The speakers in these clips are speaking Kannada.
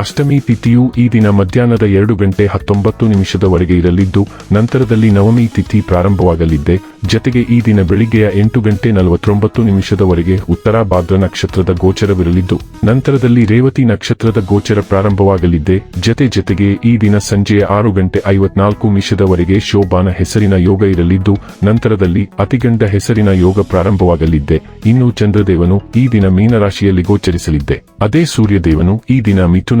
ಅಷ್ಟಮಿ ತಿಥಿಯು ಈ ದಿನ ಮಧ್ಯಾಹ್ನದ ಎರಡು ಗಂಟೆ ಹತ್ತೊಂಬತ್ತು ನಿಮಿಷದವರೆಗೆ ಇರಲಿದ್ದು, ನಂತರದಲ್ಲಿ ನವಮಿ ತಿಥಿ ಪ್ರಾರಂಭವಾಗಲಿದ್ದೆ. ಜತೆಗೆ ಈ ದಿನ ಬೆಳಿಗ್ಗೆಯ ಎಂಟು ಗಂಟೆ ನಲವತ್ತೊಂಬತ್ತು ನಿಮಿಷದವರೆಗೆ ಉತ್ತರ ಭಾದ್ರ ನಕ್ಷತ್ರದ ಗೋಚರವಿರಲಿದ್ದು, ನಂತರದಲ್ಲಿ ರೇವತಿ ನಕ್ಷತ್ರದ ಗೋಚರ ಪ್ರಾರಂಭವಾಗಲಿದ್ದೆ. ಜತೆ ಜತೆಗೆ ಈ ದಿನ ಸಂಜೆಯ ಆರು ಗಂಟೆ ಐವತ್ನಾಲ್ಕು ನಿಮಿಷದವರೆಗೆ ಶೋಭಾನ ಹೆಸರಿನ ಯೋಗ ಇರಲಿದ್ದು, ನಂತರದಲ್ಲಿ ಅತಿಗಂಡ ಹೆಸರಿನ ಯೋಗ ಪ್ರಾರಂಭವಾಗಲಿದ್ದೆ. ಇನ್ನು ಚಂದ್ರದೇವನು ಈ ದಿನ ಮೀನರಾಶಿಯಲ್ಲಿ ಗೋಚರಿಸಲಿದ್ದೆ. ಅದೇ ಸೂರ್ಯದೇವನು ಈ ದಿನ ಮಿಥುನ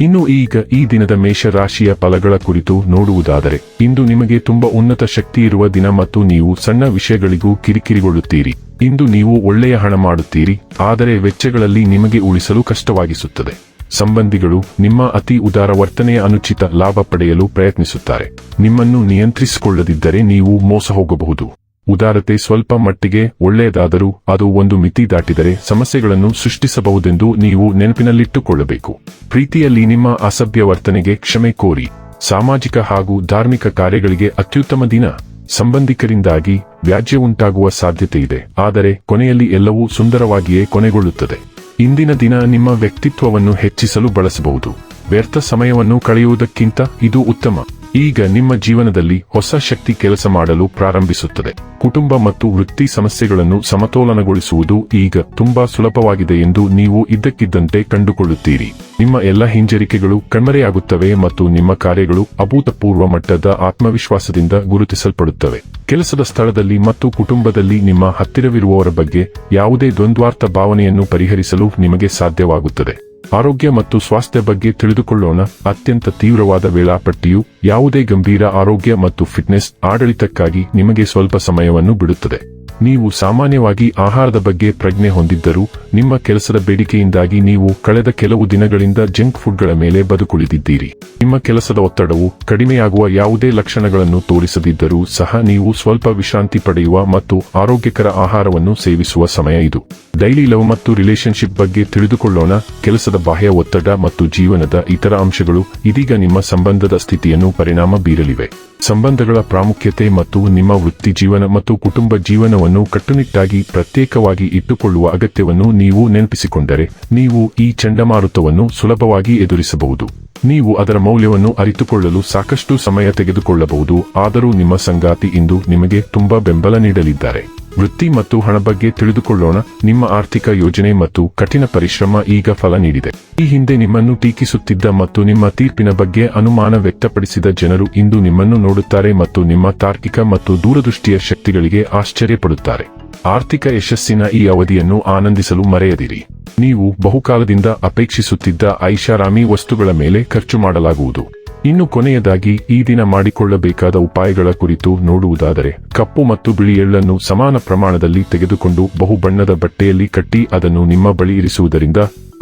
ಇನ್ನು ಈಗ ಈ ದಿನದ ಮೇಷ ರಾಶಿಯ ಫಲಗಳ ಕುರಿತು ನೋಡುವುದಾದರೆ, ಇಂದು ನಿಮಗೆ ತುಂಬಾ ಉನ್ನತ ಶಕ್ತಿ ಇರುವ ದಿನ ಮತ್ತು ನೀವು ಸಣ್ಣ ವಿಷಯಗಳಿಗೂ ಕಿರಿಕಿರಿಗೊಳ್ಳುತ್ತೀರಿ. ಇಂದು ನೀವು ಒಳ್ಳೆಯ ಹಣ ಮಾಡುತ್ತೀರಿ, ಆದರೆ ವೆಚ್ಚಗಳಲ್ಲಿ ನಿಮಗೆ ಉಳಿಸಲು ಕಷ್ಟವಾಗಿಸುತ್ತದೆ. ಸಂಬಂಧಿಗಳು ನಿಮ್ಮ ಅತಿ ಉದಾರ ವರ್ತನೆಯ ಅನುಚಿತ ಲಾಭ ಪಡೆಯಲು ಪ್ರಯತ್ನಿಸುತ್ತಾರೆ. ನಿಮ್ಮನ್ನು ನಿಯಂತ್ರಿಸಿಕೊಳ್ಳದಿದ್ದರೆ ನೀವು ಮೋಸ ಹೋಗಬಹುದು ಉದಾರತೆ ಸ್ವಲ್ಪ ಮಟ್ಟಿಗೆ ಒಳ್ಳೆಯದಾದರೂ ಅದು ಒಂದು ಮಿತಿ ದಾಟಿದರೆ ಸಮಸ್ಯೆಗಳನ್ನು ಸೃಷ್ಟಿಸಬಹುದೆಂದು ನೀವು ನೆನಪಿನಲ್ಲಿಟ್ಟುಕೊಳ್ಳಬೇಕು. ಪ್ರೀತಿಯಲ್ಲಿ ನಿಮ್ಮ ಅಸಭ್ಯ ವರ್ತನೆಗೆ ಕ್ಷಮೆ ಕೋರಿ. ಸಾಮಾಜಿಕ ಹಾಗೂ ಧಾರ್ಮಿಕ ಕಾರ್ಯಗಳಿಗೆ ಅತ್ಯುತ್ತಮ ದಿನ. ಸಂಬಂಧಿಕರಿಂದಾಗಿ ವ್ಯಾಜ್ಯ ಉಂಟಾಗುವ ಸಾಧ್ಯತೆ ಇದೆ. ಆದರೆ ಕೊನೆಯಲ್ಲಿ ಎಲ್ಲವೂ ಸುಂದರವಾಗಿಯೇ ಕೊನೆಗೊಳ್ಳುತ್ತದೆ. ಇಂದಿನ ದಿನ ನಿಮ್ಮ ವ್ಯಕ್ತಿತ್ವವನ್ನು ಹೆಚ್ಚಿಸಲು ಬಳಸಬಹುದು. ವ್ಯರ್ಥ ಸಮಯವನ್ನು ಕಳೆಯುವುದಕ್ಕಿಂತ ಇದು ಉತ್ತಮ. ಈಗ ನಿಮ್ಮ ಜೀವನದಲ್ಲಿ ಹೊಸ ಶಕ್ತಿ ಕೆಲಸ ಮಾಡಲು ಪ್ರಾರಂಭಿಸುತ್ತದೆ. ಕುಟುಂಬ ಮತ್ತು ವೃತ್ತಿ ಸಮಸ್ಯೆಗಳನ್ನು ಸಮತೋಲನಗೊಳಿಸುವುದು ಈಗ ತುಂಬಾ ಸುಲಭವಾಗಿದೆ ಎಂದು ನೀವು ಇದ್ದಕ್ಕಿದ್ದಂತೆ ಕಂಡುಕೊಳ್ಳುತ್ತೀರಿ. ನಿಮ್ಮ ಎಲ್ಲ ಹಿಂಜರಿಕೆಗಳು ಕಣ್ಮರೆಯಾಗುತ್ತವೆ ಮತ್ತು ನಿಮ್ಮ ಕಾರ್ಯಗಳು ಅಭೂತಪೂರ್ವ ಮಟ್ಟದ ಆತ್ಮವಿಶ್ವಾಸದಿಂದ ಗುರುತಿಸಲ್ಪಡುತ್ತವೆ. ಕೆಲಸದ ಸ್ಥಳದಲ್ಲಿ ಮತ್ತು ಕುಟುಂಬದಲ್ಲಿ ನಿಮ್ಮ ಹತ್ತಿರವಿರುವವರ ಬಗ್ಗೆ ಯಾವುದೇ ದ್ವಂದ್ವಾರ್ಥ ಭಾವನೆಯನ್ನು ಪರಿಹರಿಸಲು ನಿಮಗೆ ಸಾಧ್ಯವಾಗುತ್ತದೆ. ಆರೋಗ್ಯ ಮತ್ತು ಸ್ವಾಸ್ಥ್ಯ ಬಗ್ಗೆ ತಿಳಿದುಕೊಳ್ಳೋಣ. ಅತ್ಯಂತ ತೀವ್ರವಾದ ವೇಳಾಪಟ್ಟಿಯು ಯಾವುದೇ ಗಂಭೀರ ಆರೋಗ್ಯ ಮತ್ತು ಫಿಟ್ನೆಸ್ ಆಡಳಿತಕ್ಕಾಗಿ ನಿಮಗೆ ಸ್ವಲ್ಪ ಸಮಯವನ್ನು ಬಿಡುತ್ತದೆ. ನೀವು ಸಾಮಾನ್ಯವಾಗಿ ಆಹಾರದ ಬಗ್ಗೆ ಪ್ರಜ್ಞೆ ಹೊಂದಿದ್ದರೂ, ನಿಮ್ಮ ಕೆಲಸದ ಬೇಡಿಕೆಯಿಂದಾಗಿ ನೀವು ಕಳೆದ ಕೆಲವು ದಿನಗಳಿಂದ ಜಂಕ್ ಫುಡ್ಗಳ ಮೇಲೆ ಬದುಕುಳಿದಿದ್ದೀರಿ. ನಿಮ್ಮ ಕೆಲಸದ ಒತ್ತಡವು ಕಡಿಮೆಯಾಗುವ ಯಾವುದೇ ಲಕ್ಷಣಗಳನ್ನು ತೋರಿಸದಿದ್ದರೂ ಸಹ ನೀವು ಸ್ವಲ್ಪ ವಿಶ್ರಾಂತಿ ಪಡೆಯುವ ಮತ್ತು ಆರೋಗ್ಯಕರ ಆಹಾರವನ್ನು ಸೇವಿಸುವ ಸಮಯ ಇದು. ಡೈಲಿ ಲವ್ ಮತ್ತು ರಿಲೇಶನ್ಶಿಪ್ ಬಗ್ಗೆ ತಿಳಿದುಕೊಳ್ಳೋಣ. ಕೆಲಸದ ಬಾಹ್ಯ ಒತ್ತಡ ಮತ್ತು ಜೀವನದ ಇತರ ಅಂಶಗಳು ಇದೀಗ ನಿಮ್ಮ ಸಂಬಂಧದ ಸ್ಥಿತಿಯನ್ನು ಪರಿಣಾಮ ಬೀರಲಿವೆ. ಸಂಬಂಧಗಳ ಪ್ರಾಮುಖ್ಯತೆ ಮತ್ತು ನಿಮ್ಮ ವೃತ್ತಿ ಜೀವನ ಮತ್ತು ಕುಟುಂಬ ಜೀವನವನ್ನು ಕಟ್ಟುನಿಟ್ಟಾಗಿ ಪ್ರತ್ಯೇಕವಾಗಿ ಇಟ್ಟುಕೊಳ್ಳುವ ಅಗತ್ಯವನ್ನು ನೀವು ನೆನಪಿಸಿಕೊಂಡರೆ, ನೀವು ಈ ಚಂಡಮಾರುತವನ್ನು ಸುಲಭವಾಗಿ ಎದುರಿಸಬಹುದು. ನೀವು ಅದರ ಮೌಲ್ಯವನ್ನು ಅರಿತುಕೊಳ್ಳಲು ಸಾಕಷ್ಟು ಸಮಯ ತೆಗೆದುಕೊಳ್ಳಬಹುದು, ಆದರೂ ನಿಮ್ಮ ಸಂಗಾತಿ ಇಂದು ನಿಮಗೆ ತುಂಬಾ ಬೆಂಬಲ ನೀಡಲಿದ್ದಾರೆ. ವೃತ್ತಿ ಮತ್ತು ಹಣ ಬಗ್ಗೆ ತಿಳಿದುಕೊಳ್ಳೋಣ. ನಿಮ್ಮ ಆರ್ಥಿಕ ಯೋಜನೆ ಮತ್ತು ಕಠಿಣ ಪರಿಶ್ರಮ ಈಗ ಫಲ ನೀಡಿದೆ. ಈ ಹಿಂದೆ ನಿಮ್ಮನ್ನು ಟೀಕಿಸುತ್ತಿದ್ದ ಮತ್ತು ನಿಮ್ಮ ತೀರ್ಪಿನ ಬಗ್ಗೆ ಅನುಮಾನ ವ್ಯಕ್ತಪಡಿಸಿದ ಜನರು ಇಂದು ನಿಮ್ಮನ್ನು ನೋಡುತ್ತಾರೆ ಮತ್ತು ನಿಮ್ಮ ತಾರ್ಕಿಕ ಮತ್ತು ದೂರದೃಷ್ಟಿಯ ಶಕ್ತಿಗಳಿಗೆ ಆಶ್ಚರ್ಯಪಡುತ್ತಾರೆ. ಆರ್ಥಿಕ ಯಶಸ್ಸಿನ ಈ ಅವಧಿಯನ್ನು ಆನಂದಿಸಲು ಮರೆಯದಿರಿ. ನೀವು ಬಹುಕಾಲದಿಂದ ಅಪೇಕ್ಷಿಸುತ್ತಿದ್ದ ಐಷಾರಾಮಿ ವಸ್ತುಗಳ ಮೇಲೆ ಖರ್ಚು ಮಾಡಲಾಗುವುದು. ಇನ್ನು ಕೊನೆಯದಾಗಿ ಈ ದಿನ ಮಾಡಿಕೊಳ್ಳಬೇಕಾದ ಉಪಾಯಗಳ ಕುರಿತು ನೋಡುವುದಾದರೆ, ಕಪ್ಪು ಮತ್ತು ಬಿಳಿ ಎಳ್ಳನ್ನು ಸಮಾನ ಪ್ರಮಾಣದಲ್ಲಿ ತೆಗೆದುಕೊಂಡು ಬಹುಬಣ್ಣದ ಬಟ್ಟೆಯಲ್ಲಿ ಕಟ್ಟಿ ಅದನ್ನು ನಿಮ್ಮ ಬಳಿ ಇರಿಸುವುದರಿಂದ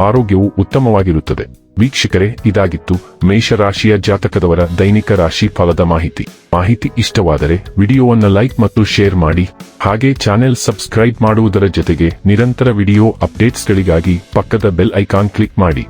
ಆರೋಗ್ಯವು ಉತ್ತಮವಾಗಿರುತ್ತದೆ. ವೀಕ್ಷಕರೇ, ಇದಾಗಿತ್ತು ಮೇಷರಾಶಿಯ ಜಾತಕದವರ ದೈನಿಕ ರಾಶಿ ಫಲದ ಮಾಹಿತಿ. ಮಾಹಿತಿ ಇಷ್ಟವಾದರೆ ವಿಡಿಯೋವನ್ನು ಲೈಕ್ ಮತ್ತು ಶೇರ್ ಮಾಡಿ, ಹಾಗೆ ಚಾನೆಲ್ ಸಬ್ಸ್ಕ್ರೈಬ್ ಮಾಡುವುದರ ಜೊತೆಗೆ ನಿರಂತರ ವಿಡಿಯೋ ಅಪ್ಡೇಟ್ಸ್ಗಳಿಗಾಗಿ ಪಕ್ಕದ ಬೆಲ್ ಐಕಾನ್ ಕ್ಲಿಕ್ ಮಾಡಿ.